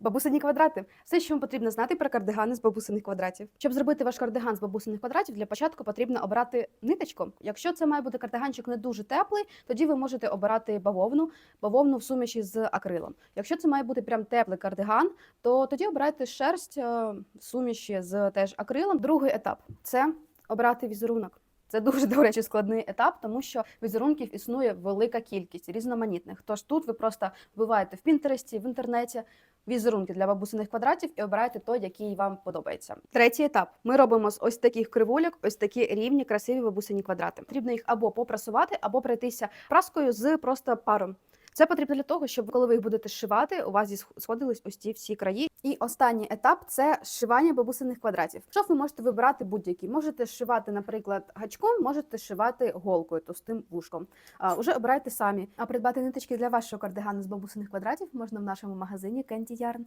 Бабусині квадрати. Все, що вам потрібно знати про кардигани з бабусиних квадратів. Щоб зробити ваш кардиган з бабусиних квадратів, для початку потрібно обрати ниточку. Якщо це має бути кардиганчик не дуже теплий, тоді ви можете обирати бавовну, бавовну в суміші з акрилом. Якщо це має бути прям теплий кардиган, то тоді обирайте шерсть е, в суміші з теж акрилом. Другий етап це обрати візерунок. Це дуже, до речі, складний етап, тому що візерунків існує велика кількість різноманітних. Тож тут ви просто вбиваєте в Пінтересті, в інтернеті візерунки для бабусиних квадратів і обираєте той, який вам подобається. Третій етап. Ми робимо з ось таких кривулік, ось такі рівні, красиві бабусині квадрати. Потрібно їх або попрасувати, або пройтися праскою з просто паром. Це потрібно для того, щоб коли ви їх будете шивати, у вас сходились ось ці всі краї. І останній етап це шивання бабусиних квадратів. Шов ви можете вибирати будь-який. Можете шивати, наприклад, гачком, можете шивати голкою, товстим вушком. А, уже обирайте самі. А придбати ниточки для вашого кардигану з бабусиних квадратів можна в нашому магазині Кенді Ярн.